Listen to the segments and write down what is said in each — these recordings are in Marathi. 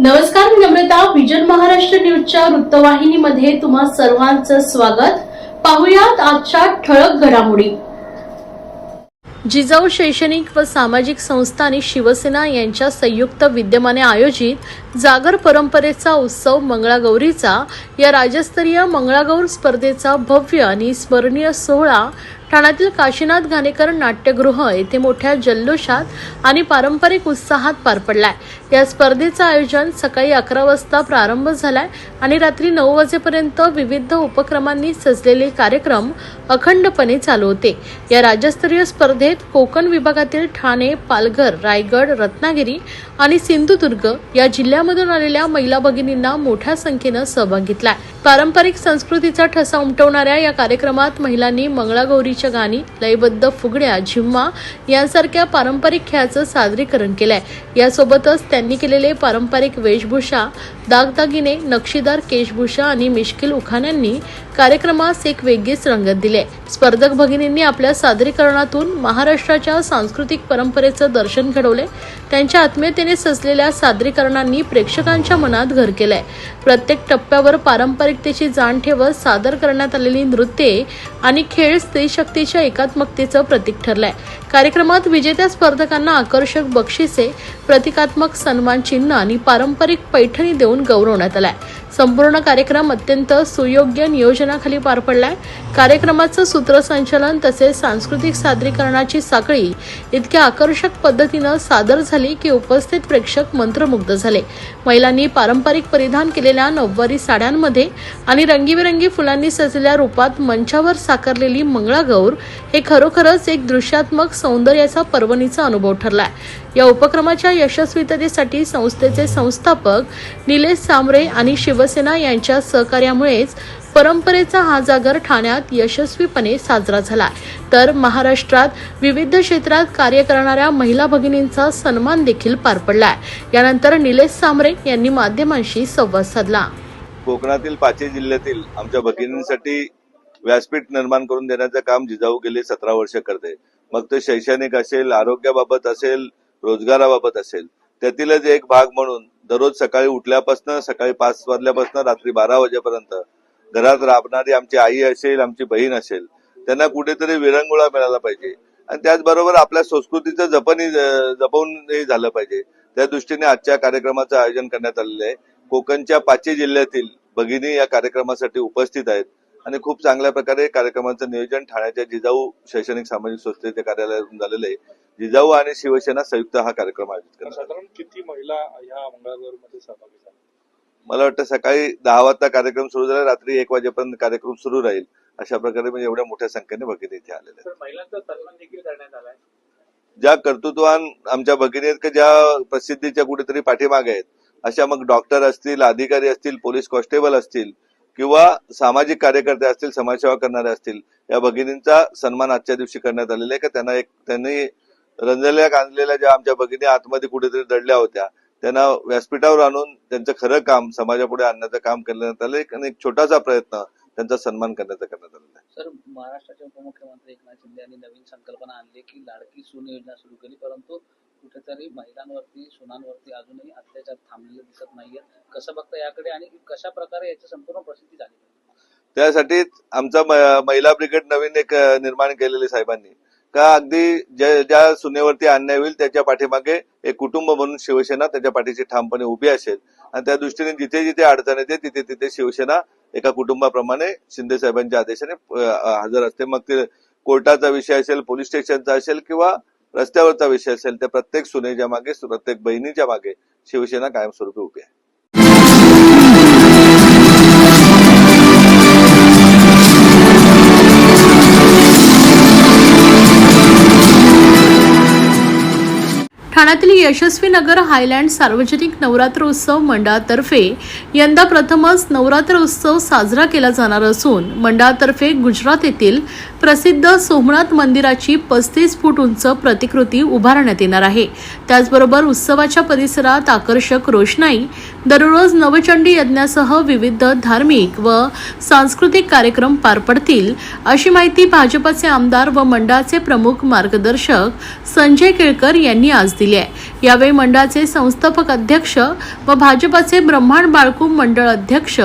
नमस्कार मी नम्रता. विजन महाराष्ट्र न्यूजच्या वृत्तवाहिनीमध्ये तुम्हा सर्वांचं स्वागत. पाहुयात आजच्या ठळक घडामोडी. जिजाऊ शैक्षणिक व सामाजिक संस्था आणि शिवसेना यांच्या संयुक्त विद्यमाने आयोजित जागर परंपरेचा उत्सव मंगळागौरीचा या राज्यस्तरीय मंगळागौर स्पर्धेचा भव्य आणि स्मरणीय सोहळा ठाण्यातील काशीनाथ घाणेकर नाट्यगृह येथे मोठ्या जल्लोषात आणि पारंपरिक उत्साहात पार पडलाय. या स्पर्धेचं आयोजन सकाळी अकरा वाजता प्रारंभ झालाय आणि रात्री नऊ वाजेपर्यंत विविध उपक्रमांनी सजलेले कार्यक्रम अखंडपणे चालू होते. या राज्यस्तरीय स्पर्धेत कोकण विभागातील ठाणे पालघर रायगड रत्नागिरी आणि सिंधुदुर्ग या जिल्ह्यामधून आलेल्या महिला भगिनींना मोठ्या संख्येनं सहभाग घेतलाय. पारंपरिक संस्कृतीचा ठसा उमटवणाऱ्या या कार्यक्रमात महिलांनी मंगळागौरी मंगळागौरीच्या गाणी लयबद्ध फुगड्या झिम्मा यांसारख्या पारंपरिक खेळाचं सादरीकरण केलंय. यासोबतच त्यांनी केलेले पारंपरिक वेशभूषा दागदागिने नक्षीदार केशभूषा आणि मिश्किल उखाण्यांनी कार्यक्रमास एक वेगळीच रंगत दिले. स्पर्धक भगिनींनी आपल्या सादरीकरणातून महाराष्ट्राच्या सांस्कृतिक परंपरेचं दर्शन घडवले. त्यांच्या आत्मीयतेने सजलेल्या सादरीकरणांनी प्रेक्षकांच्या मनात घर केलंय. प्रत्येक टप्प्यावर पारंपरिकतेची जाण ठेवत सादर करण्यात आलेली नृत्ये आणि खेळ स्त्रीशक्तीच्या एकात्मकतेचं प्रतीक ठरलंय. कार्यक्रमात विजेत्या स्पर्धकांना आकर्षक बक्षिसे प्रतिकात्मक सन्मान चिन्ह आणि पारंपरिक पैठणी देऊन गौरवण्यात आलाय. संपूर्ण कार्यक्रम अत्यंत सुयोग्य नियोजनाखाली पार पडलाय. कार्यक्रमाचं सूत्रसंचालन तसेच सांस्कृतिक सादरीकरणाची साखळी इतक्या आकर्षक पद्धतीनं सादर झाली की उपस्थित प्रेक्षक मंत्रमुग्ध झाले. महिलांनी पारंपरिक परिधान केलेल्या नऊवारी साड्यांमध्ये आणि रंगीबेरंगी फुलांनी सजलेल्या रूपात मंचावर साकारलेली मंगळागौर हे खरोखरच एक दृश्यात्मक सौंदर्याचा पर्वणीचा अनुभव ठरलाय. या उपक्रमाच्या यशस्वीततेसाठी संस्थेचे संस्थापक निलेश सामरे आणि शिवसेना यांच्या सहकार्यामुळेच परंपरेचा हा जागर ठाण्यात यशस्वीपणे साजरा झाला. तर महाराष्ट्रात विविध क्षेत्रात कार्य करणाऱ्या महिला भगिनींचा सन्मान देखील पार पडला यानंतर निलेश सामरे यांनी माध्यमांशी संवाद साधला. कोकणातील पाचही जिल्ह्यातील आमच्या भगिनींसाठी व्यासपीठ निर्माण करून देण्याचं काम जिजाऊ गेले सतरा वर्ष करते. मग ते शैक्षणिक असेल आरोग्याबाबत असेल रोजगाराबाबत असेल. त्यातीलच एक भाग म्हणून दररोज सकाळी उठल्यापासून सकाळी पाच वाजल्यापासून रात्री बारा वाजेपर्यंत घरात राबणारी आमची आई असेल आमची बहीण असेल त्यांना कुठेतरी विरंगुळा मिळाला पाहिजे. आणि त्याचबरोबर आपल्या संस्कृतीचं जपणी जपवूनही झालं पाहिजे. त्या दृष्टीने आजच्या कार्यक्रमाचं आयोजन करण्यात आलेलं आहे. कोकणच्या पाचही जिल्ह्यातील भगिनी या कार्यक्रमासाठी उपस्थित आहेत. आणि खूप चांगल्या प्रकारे कार्यक्रमाचं नियोजन ठाण्याच्या जिजाऊ शैक्षणिक सामाजिक संस्थेच्या कार्यालयातून झालेलं आहे. जिजाऊ आणि शिवसेना संयुक्त हा कार्यक्रम आयोजित आला. साधारण किती महिला ह्या मंगळागौरमध्ये सहभागी झाल्या? मला वाटतं सकाळी दहा वाजता कार्यक्रम सुरू झाला रात्री एक वाजेपर्यंत कार्यक्रम सुरू राहील. अशा प्रकारे म्हणजे एवढ्या मोठ्या संख्येने भगिनी इथे आलेल्या आहेत. तर महिलांचा सन्मान देखील करण्यात आलाय ज्या कर्तृत्वान आमच्या भगिनी आहेत की ज्या प्रसिद्धीच्या कुठेतरी पाठीमागे आहेत अशा मग डॉक्टर असतील अधिकारी असतील पोलीस कॉन्स्टेबल असतील किंवा सामाजिक कार्यकर्ते असतील समाजसेवा करणारे असतील या भगिनींचा सन्मान आजच्या दिवशी करण्यात आलेला आहे. का त्यांना एक त्यांनी रंजलेल्या गांजलेल्या ज्या आमच्या भगिनी आतमध्ये कुठेतरी दडल्या होत्या त्यांना व्यासपीठावर आणून त्यांचं खरं काम समाजापुढे आणण्याचं काम करण्यात आलं. एक- आणि एक छोटासा प्रयत्न त्यांचा सन्मान करण्याचा करण्यात आलेला आहे. सर महाराष्ट्राचे उपमुख्यमंत्री एकनाथ शिंदे यांनी नवीन संकल्पना आणली की लाडकी सून योजना सुरू केली परंतु कुठेतरी महिलांवरती सुनांवरती अजूनही अत्याचार थांबलेले दिसत नाहीये कसं बघता याकडे आणि कशा प्रकारे याची संपूर्ण प्रसिद्धी झाली त्यासाठीच आमचा महिला ब्रिगेड नवीन एक निर्माण केलेले साहेबांनी. का अगदी ज्या ज्या सुनेवरती अन्याय होईल त्याच्या पाठीमागे एक कुटुंब म्हणून शिवसेना त्याच्या पाठीशी ठामपणे उभी असेल. आणि त्या दृष्टीने जिथे जिथे अडचण येते तिथे तिथे शिवसेना एका कुटुंबाप्रमाणे शिंदे साहेबांच्या आदेशाने हजर असते. मग ते कोर्टाचा विषय असेल पोलीस स्टेशनचा असेल किंवा रस्त्यावरचा विषय असेल त्या प्रत्येक सुनेच्या मागे प्रत्येक बहिणीच्या मागे शिवसेना कायमस्वरूपी उभी आहे. ठाण्यातील यशस्वी नगर हायलँड सार्वजनिक नवरात्र उत्सव मंडळातर्फे यंदा प्रथमच नवरात्र उत्सव साजरा केला जाणार असून मंडळातर्फे गुजरात येथील प्रसिद्ध सोमनाथ मंदिराची पस्तीस फूट उंच प्रतिकृती उभारण्यात येणार आहे. त्याचबरोबर उत्सवाच्या परिसरात आकर्षक रोषणाई दररोज नवचंडी यज्ञासह विविध धार्मिक व सांस्कृतिक कार्यक्रम पार पडतील अशी माहिती भाजपचे आमदार व मंडळाचे प्रमुख मार्गदर्शक संजय केळकर यांनी आज दिली आहे. यावेळी मंडळाचे संस्थापक अध्यक्ष व भाजपचे ब्रह्मांड बाळकू मंडळ अध्यक्ष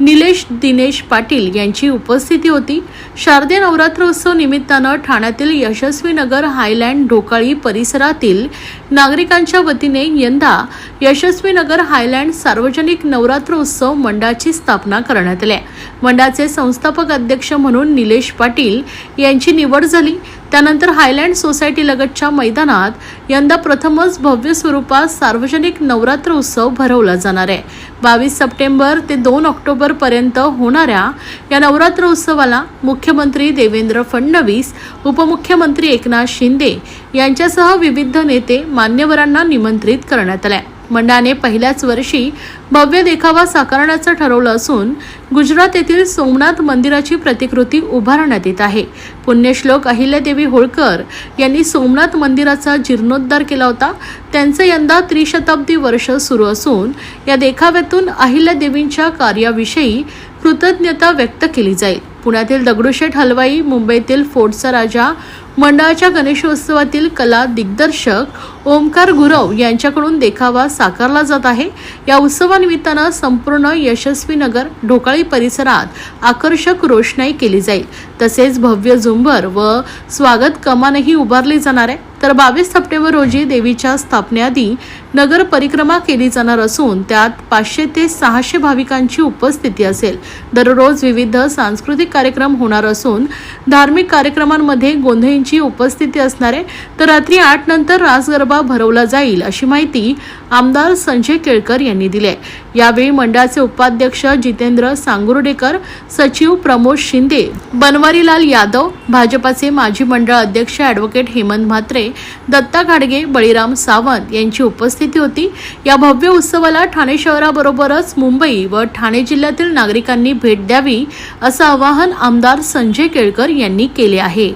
निलेश दिनेश पाटील यांची उपस्थिती होती. शारदीय नवरात्र उत्सव निमित्तानं ठाण्यातील यशस्वी नगर हायलँड ढोकाळी परिसरातील नागरिकांच्या वतीने यंदा यशस्वी नगर हायलँड सार्वजनिक नवरात्र उत्सव मंडळाची स्थापना करण्यात आली मंडळाचे संस्थापक अध्यक्ष म्हणून निलेश पाटील यांची निवड झाली. त्यानंतर हायलँड सोसायटी लगतच्या मैदानात यंदा प्रथमच भव्य स्वरूपात सार्वजनिक नवरात्र उत्सव भरवला जाणार आहे. बावीस सप्टेंबर ते दोन ऑक्टोबर पर्यंत होणाऱ्या या नवरात्र उत्सवाला मुख्यमंत्री देवेंद्र फडणवीस उपमुख्यमंत्री एकनाथ शिंदे यांच्यासह विविध नेते मान्यवरांना निमंत्रित करण्यात आले. मंडळाने पहिल्याच वर्षी भव्य देखावा साकारण्याचं ठरवलं असून गुजरात येथील सोमनाथ मंदिराची प्रतिकृती उभारण्यात येत आहे. पुण्यश्लोक अहिल्यादेवी होळकर यांनी सोमनाथ मंदिराचा जीर्णोद्धार केला होता. त्यांचं यंदा त्रिशताब्दी वर्ष सुरू असून या देखाव्यातून अहिल्यादेवींच्या कार्याविषयी कृतज्ञता व्यक्त केली जाईल. पुण्यातील दगडूशेठ हलवाई मुंबईतील फोर्टचा राजा मंडळाच्या गणेशोत्सवातील कला दिग्दर्शक ओमकार गुरव यांच्याकडून देखावा साकारला जात आहे. या उत्सवानिमित्तानं संपूर्ण यशस्वी नगर ढोकाळी परिसरात आकर्षक रोषणाई केली जाईल. तसेच भव्य झुंबर व स्वागत कमानही उभारली जाणार आहे. तर बावीस सप्टेंबर रोजी देवीच्या स्थापनेआधी नगर परिक्रमा केली जाणार असून त्यात पाचशे ते सहाशे भाविकांची उपस्थिती असेल. दररोज विविध सांस्कृतिक कार्यक्रम होणार असून धार्मिक कार्यक्रमांमध्ये गोंधळींची उपस्थिती असणार आहे तर रात्री आठ नंतर रासगरबा भरवला जाईल अशी माहिती आमदार संजय केळकर यांनी दिली आहे यावेळी मंडळाचे उपाध्यक्ष जितेंद्र सांगुर्डेकर सचिव प्रमोद शिंदे बनवारीलाल यादव भाजपाचे माजी मंडळ अध्यक्ष ॲडव्होकेट हेमंत म्हात्रे दत्ता घाडगे बळीराम सावंत यांची उपस्थिती होती. या भव्य उत्सवाला ठाणे शहराबरोबरच मुंबई व ठाणे जिल्ह्यातील नागरिकांनी भेट द्यावी असं आवाहन आमदार संजय केळकर यांनी केले आहे.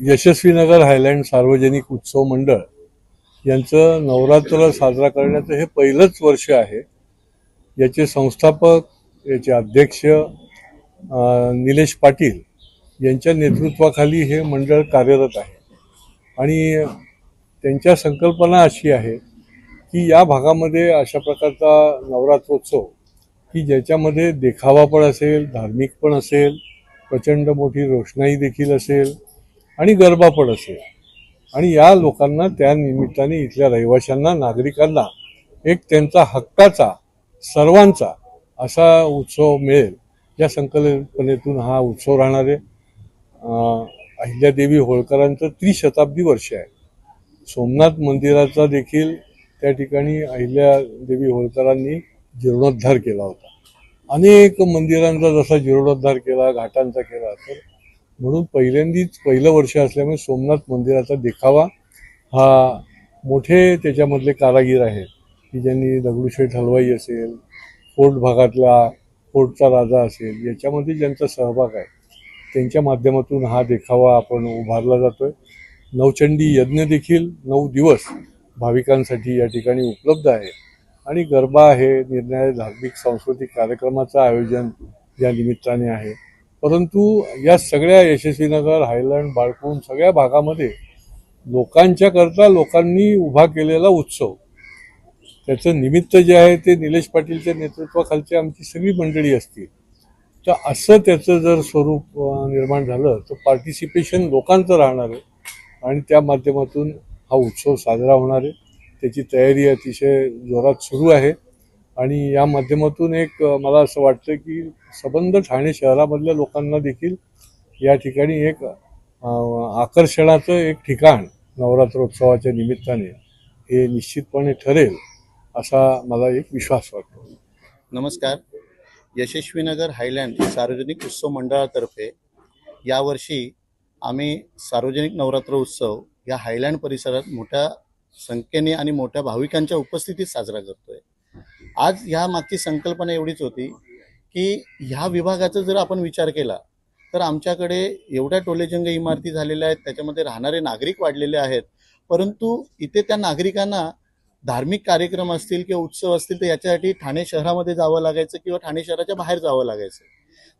यशस्वी नगर हायलँड सार्वजनिक उत्सव मंडळ यांचं नवरात्र साजरा करण्याचं हे पहिलंच वर्ष आहे. याचे संस्थापक याचे अध्यक्ष निलेश पाटील यांच्या नेतृत्वाखाली हे मंडळ कार्यरत आहे. आणि त्यांच्या संकल्पना अशी आहे की या भागामध्ये अशा प्रकारचा नवरात्रोत्सव की ज्याच्यामध्ये देखावा पण असेल धार्मिक पण असेल प्रचंड मोठी रोषणाई देखील असेल आणि गरबा पण असेल. आणि या लोकांना त्या निमित्ताने इथल्या रहिवाशांना नागरिकांना एक त्यांचा हक्काचा सर्वांचा असा उत्सव मिळेल. या संकल्पनेतून हा उत्सव राहणार आहे. अहिल्यादेवी होळकरांचं त्रिशताब्दी वर्ष आहे. सोमनाथ मंदिराचा देखील त्या ठिकाणी अहिल्या देवी होळकरांनी जीर्णोद्धार केला होता. अनेक मंदिरांचा जसा जीर्णोद्धार केला घाटांचा केला तर म्हणून पहिल्यांदीच पहिलं वर्ष असल्यामुळे सोमनाथ मंदिराचा देखावा हा मोठे त्याच्यामधले कारागीर आहेत. की ज्यांनी दगडूशेठ हलवाई असेल फोर्ट भागातला फोर्टचा राजा असेल याच्यामध्ये ज्यांचा सहभाग आहे त्यांच्या माध्यमातून हा देखावा आपण उभारला जातोय. नवचंडी यज्ञ देखील नऊ दिवस भाविकांसाठी या ठिकाणी उपलब्ध आहे. आणि गरबा आहे निर्णय धार्मिक सांस्कृतिक कार्यक्रमाचं आयोजन या निमित्ताने आहे. परंतु या सगळ्या यशस्वीनगर हायलँड बाळकून सगळ्या भागामध्ये लोकांच्या करता लोकांनी उभा केलेला उत्सव. त्याचं निमित्त जे आहे ते निलेश पाटीलच्या नेतृत्वाखालची आमची सगळी मंडळी असतील. तर असं त्याचं जर स्वरूप निर्माण झालं तर पार्टिसिपेशन लोकांचं राहणार आहे. आणि त्या माध्यमातून हा उत्सव साजरा होणार आहे. त्याची तयारी अतिशय जोरात सुरू आहे. आणि या माध्यमातून एक मला असं वाटतं की सबंध ठाणे शहरामधल्या लोकांना देखील या ठिकाणी एक आकर्षणाचं एक ठिकाण नवरात्रोत्सवाच्या निमित्ताने हे निश्चितपणे ठरेल असा मला एक विश्वास वाटतो. नमस्कार. यशस्वीनगर हायलँड सार्वजनिक उत्सव मंडळातर्फे यावर्षी आम्ही सार्वजनिक नवरात्र उत्सव या हायलँड परिसरात मोठ्या संख्येने आणि मोठ्या भाविकांच्या उपस्थितीत साजरा करतोय. आज ह्या मागची संकल्पना एवढीच होती की ह्या विभागाचा जर आपण विचार केला तर आमच्याकडे एवढ्या टोलेजंग इमारती झालेल्या आहेत त्याच्यामध्ये राहणारे नागरिक वाढलेले आहेत परंतु इथे त्या नागरिकांना धार्मिक कार्यक्रम असतील किंवा उत्सव असतील तर याच्यासाठी ठाणे शहरामध्ये जावं लागायचं किंवा ठाणे शहराच्या बाहेर जावं लागायचं.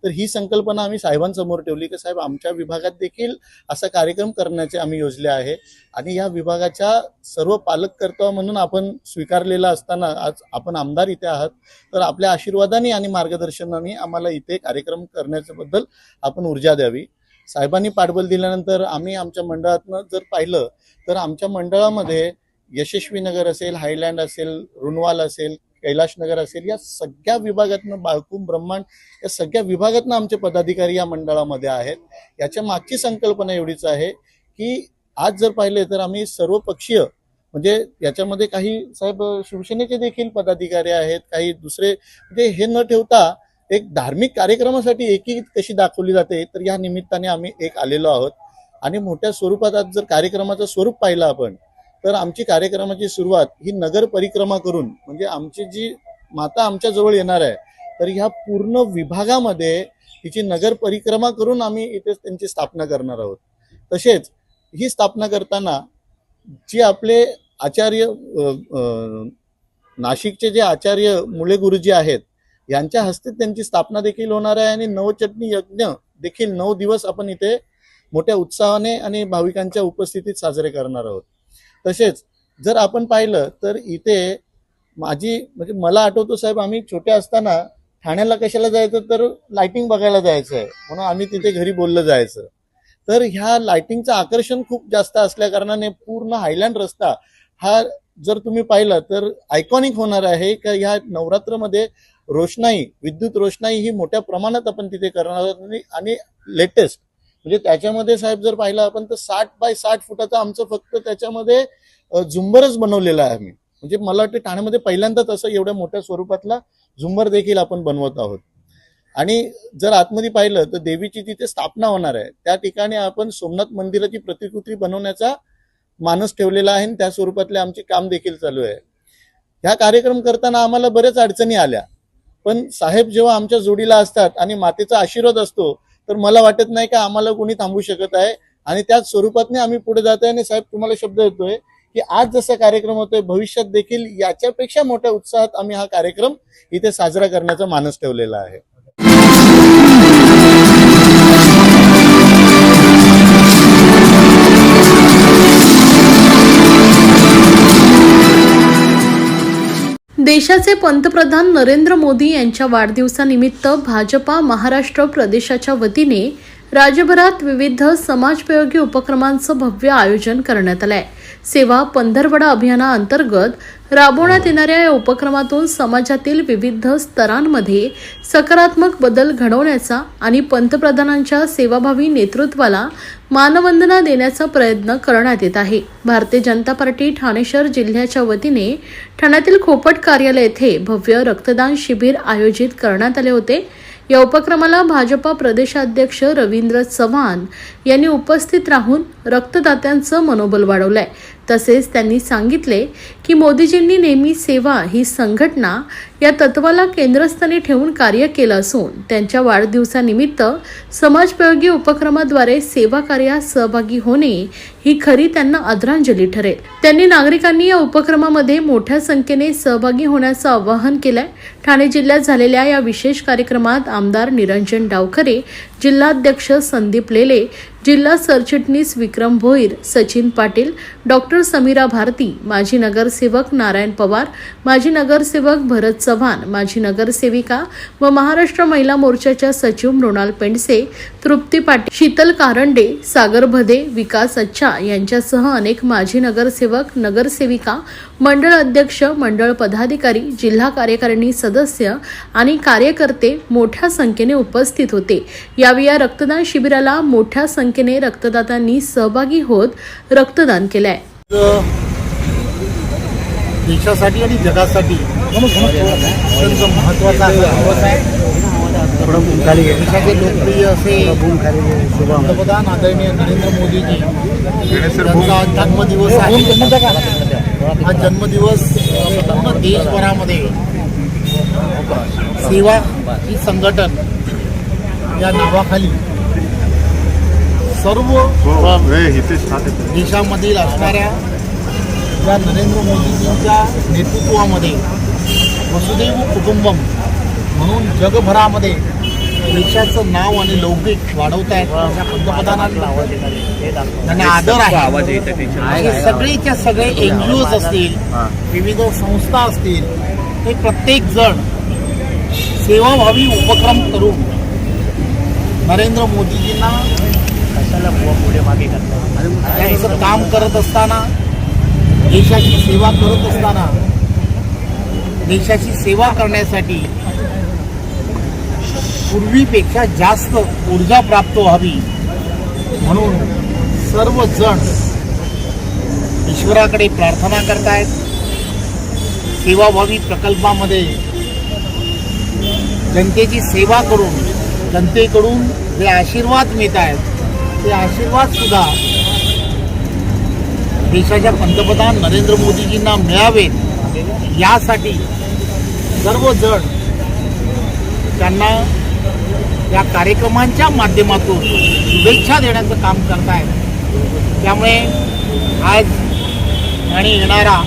तर ही संकल्पना आम्ही साहेबांसमोर ठेवली की साहेब आमच्या विभागात देखील असा कार्यक्रम करण्याचे आम्ही योजले आहे. आणि या विभागाच्या सर्व पालककर्तव्य म्हणून आपण स्वीकारलेला असताना आज आपण आमदार इथे आहात तर आपल्या आशीर्वादाने आणि मार्गदर्शनाने आम्हाला इथे कार्यक्रम करण्याच्याबद्दल आपण ऊर्जा द्यावी. साहेबांनी पाठबळ दिल्यानंतर आम्ही आमच्या मंडळातनं जर पाहिलं तर आमच्या मंडळामध्ये यशस्वी नगर असेल हायलँड असेल रुनवाल असेल कैलाशनगर असेल या सगळ्या विभागातनं बाळकुम ब्रह्मांड या सगळ्या विभागातनं आमचे पदाधिकारी या मंडळामध्ये आहेत. याच्या मागची संकल्पना एवढीच आहे की आज जर पाहिले तर आम्ही सर्व पक्षीय म्हणजे याच्यामध्ये काही साहेब शिवसेनेचे देखील पदाधिकारी आहेत काही दुसरे म्हणजे हे न ठेवता एक धार्मिक कार्यक्रमासाठी एकी कशी दाखवली जाते तर या निमित्ताने आम्ही एक आलेलो आहोत. आणि मोठ्या स्वरूपात आज जर कार्यक्रमाचं स्वरूप पाहिलं आपण तर आमची कार्यक्रमाची सुरुवात ही नगर परिक्रमा करून म्हणजे आमची जी माता आमच्या जवळ येणार आहे तर ह्या पूर्ण विभागामध्ये तिची नगर परिक्रमा करून आम्ही इथे त्यांची स्थापना करणार आहोत. तसेच ही स्थापना करताना जी आपले आचार्य नाशिकचे जे आचार्य मुळे गुरुजी आहेत यांच्या हस्ते त्यांची स्थापना देखील होणार आहे आणि नवचटणी यज्ञ देखील नऊ दिवस आपण इथे मोठ्या उत्साहाने आणि भाविकांच्या उपस्थितीत साजरे करणार आहोत. तसेच जर आपण पाहिलं तर इथे माझी म्हणजे मला आठवतो साहेब आम्ही छोटे असताना ठाण्याला कशाला जायचं तर लाइटिंग बघायला जायचं आहे. म्हणून आम्ही तिथे घरी बोललं जायचं. तर ह्या लाइटिंगचं आकर्षण खूप जास्त असल्या कारणाने पूर्ण हायलँड रस्ता हा जर तुम्ही पाहिलं तर आयकॉनिक होणार आहे. का ह्या नवरात्रमध्ये रोषणाई विद्युत रोषणाई ही मोठ्या प्रमाणात आपण तिथे करणार आहोत. आणि- आणि लेटेस्ट म्हणजे त्याच्यामध्ये साहेब जर पाहिलं आपण तर साठ बाय साठ फुटाचं आमचं फक्त त्याच्यामध्ये झुंबरच बनवलेला आहे आम्ही. म्हणजे मला वाटतं ठाण्यामध्ये पहिल्यांदाच असं एवढ्या मोठ्या स्वरूपातला झुंबर देखील आपण बनवत आहोत. आणि जर आतमध्ये पाहिलं तर देवीची तिथे स्थापना होणार आहे. त्या ठिकाणी आपण सोमनाथ मंदिराची प्रतिकृती बनवण्याचा मानस ठेवलेला आहे आणि त्या स्वरूपातले आमचे काम देखील चालू आहे. ह्या कार्यक्रम करताना आम्हाला बऱ्याच अडचणी आल्या. पण साहेब जेव्हा आमच्या जोडीला असतात आणि मातेचा आशीर्वाद असतो तर मला वाटत नाही का आम्हाला कोणी थांबू शकत आहे. आणि त्याच स्वरूपातने आम्ही पुढे जातोय आणि साहेब तुम्हाला शब्द येतोय की आज जसा कार्यक्रम होतोय भविष्यात देखील याच्यापेक्षा मोठ्या उत्साहात आम्ही हा कार्यक्रम इथे साजरा करण्याचा मानस ठेवलेला आहे. देशाचे पंतप्रधान नरेंद्र मोदी यांच्या वाढदिवसानिमित्त भाजपा महाराष्ट्र प्रदेशाच्या वतीने राज्यभरात विविध समाजपयोगी उपक्रमांचं भव्य आयोजन करण्यात आलंय. सेवा पंधरवडा अभियानाअंतर्गत राबवण्यात येणाऱ्या या उपक्रमातून समाजातील विविध स्तरांमध्ये सकारात्मक बदल घडवण्याचा आणि पंतप्रधानांच्या सेवाभावी नेतृत्वाला मानवंदना देण्याचा प्रयत्न करण्यात येत आहे. भारतीय जनता पार्टी ठाणे शहर जिल्ह्याच्या वतीने ठाण्यातील खोपट कार्यालय येथे भव्य रक्तदान शिबिर आयोजित करण्यात आले होते. या उपक्रमाला भाजपा प्रदेशाध्यक्ष रवींद्र चव्हाण यांनी उपस्थित राहून रक्तदात्यांचं मनोबल वाढवलंय. तसेच त्यांनी सांगितले की मोदीजींनी नेहमी सेवा ही संघटना या तत्वाला केंद्रस्थानी ठेवून कार्य केलं असून त्यांच्या वाढदिवसानिमित्त समाजप्रयोगी उपक्रमाद्वारे सेवा कार्यात सहभागी होणे ही खरी त्यांना आदरांजली ठरेल. त्यांनी नागरिकांनी या उपक्रमामध्ये मोठ्या संख्येने सहभागी होण्याचं आवाहन केलंय. ठाणे जिल्ह्यात झालेल्या या विशेष कार्यक्रमात आमदार निरंजन डावखरे जिल्हाध्यक्ष संदीप लेले जिल्हा सरचिटणीस विक्रम भोईर सचिन पाटील डॉक्टर समीरा भारती माजी नगर नगरसेवक नारायण पवार माजी नगरसेवक भरत चव्हाण माजी नगरसेविका व महाराष्ट्र महिला मोर्चाच्या सचिव मृणाल पेंडसे तृप्ती पाटील शीतल कारंडे सागर भदे विकास अच्छा यांच्यासह अनेक माजी नगरसेवक नगरसेविका मंडळ अध्यक्ष मंडळ पदाधिकारी जिल्हा कार्यकारिणी सदस्य आणि कार्यकर्ते मोठ्या संख्येने उपस्थित होते. यावेळी या रक्तदान शिबिराला मोठ्या संख्येने रक्तदात्यांनी सहभागी होत रक्तदान केलंय. देशासाठी आणि जगासाठी. अत्यंत महत्त्वाचा देशाचे लोकप्रिय असे पंतप्रधान आदरणीय नरेंद्र मोदीजी यांचा जन्मदिवस आहे. हा जन्मदिवस संपूर्ण देशभरामध्ये सेवा ही संघटन या नावाखाली सर्व देशामधील असणाऱ्या या नरेंद्र मोदीजींच्या नेतृत्वामध्ये वसुदैव कुटुंबम म्हणून जगभरामध्ये देशाचं नाव आणि लौकिक वाढवत आहेत पंतप्रधानांना. त्यांना आदर आहे. हे सगळेच्या सगळे एनजीओज असतील विविध संस्था असतील हे प्रत्येक जण सेवाभावी उपक्रम करून नरेंद्र मोदीजींना त्यांचं काम करत असताना देशाची सेवा करत असताना देशाची सेवा करण्यासाठी पूर्वीपेक्षा जास्त ऊर्जा प्राप्त व्हावी म्हणून सर्वजण ईश्वराकडे प्रार्थना करतायत. सेवाभावी प्रकल्पामध्ये जनतेची सेवा करून जनतेकडून जे आशीर्वाद मिळत आहेत ते आशीर्वाद सुद्धा देशाच्या पंतप्रधान नरेंद्र मोदीजींना मिळावे यासाठी सर्वजण त्यांना या कार्यक्रमांच्या माध्यमातून शुभेच्छा देण्याचं काम करतायत. त्यामुळे आज आणि येणारा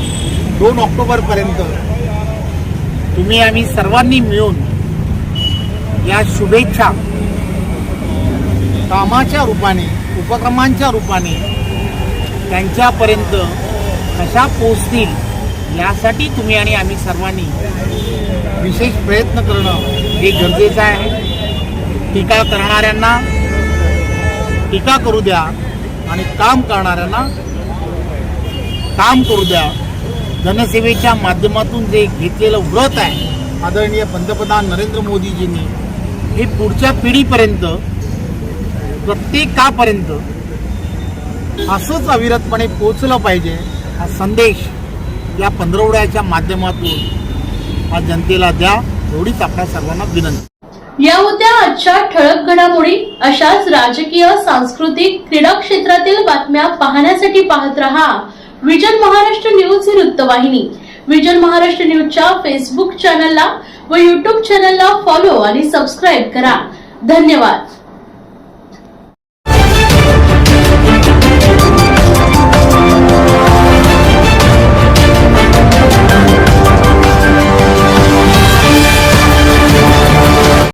दोन ऑक्टोबरपर्यंत तुम्ही आम्ही सर्वांनी मिळून या शुभेच्छा कामाच्या रूपाने उपक्रमांच्या रूपाने त्यांच्यापर्यंत कशा पोचतील यासाठी तुम्ही आणि आम्ही सर्वांनी विशेष प्रयत्न करणं हे गरजेचं आहे. टीका करणाऱ्यांना टीका करू द्या आणि काम करणाऱ्यांना काम करू द्या. जनसेवेच्या माध्यमातून जे घेतलेलं व्रत आहे आदरणीय पंतप्रधान नरेंद्र मोदीजींनी हे पुढच्या पिढीपर्यंत प्रत्येकापर्यंत असंच अविरतपणे पोचलं पाहिजे हा संदेश या पंधरवड्याच्या माध्यमातून हा जनतेला द्या एवढीच आपल्या सर्वांना विनंती. या होत्या आजच्या ठळक घडामोडी अशाच राजकीय सांस्कृतिक क्रीडा क्षेत्रातील बातम्या पाहण्यासाठी पाहत रहा विजन महाराष्ट्र न्यूज ही वृत्तवाहिनी. विजन महाराष्ट्र न्यूजच्या फेसबुक चॅनलला व युट्यूब चॅनलला फॉलो आणि सबस्क्राईब करा. धन्यवाद.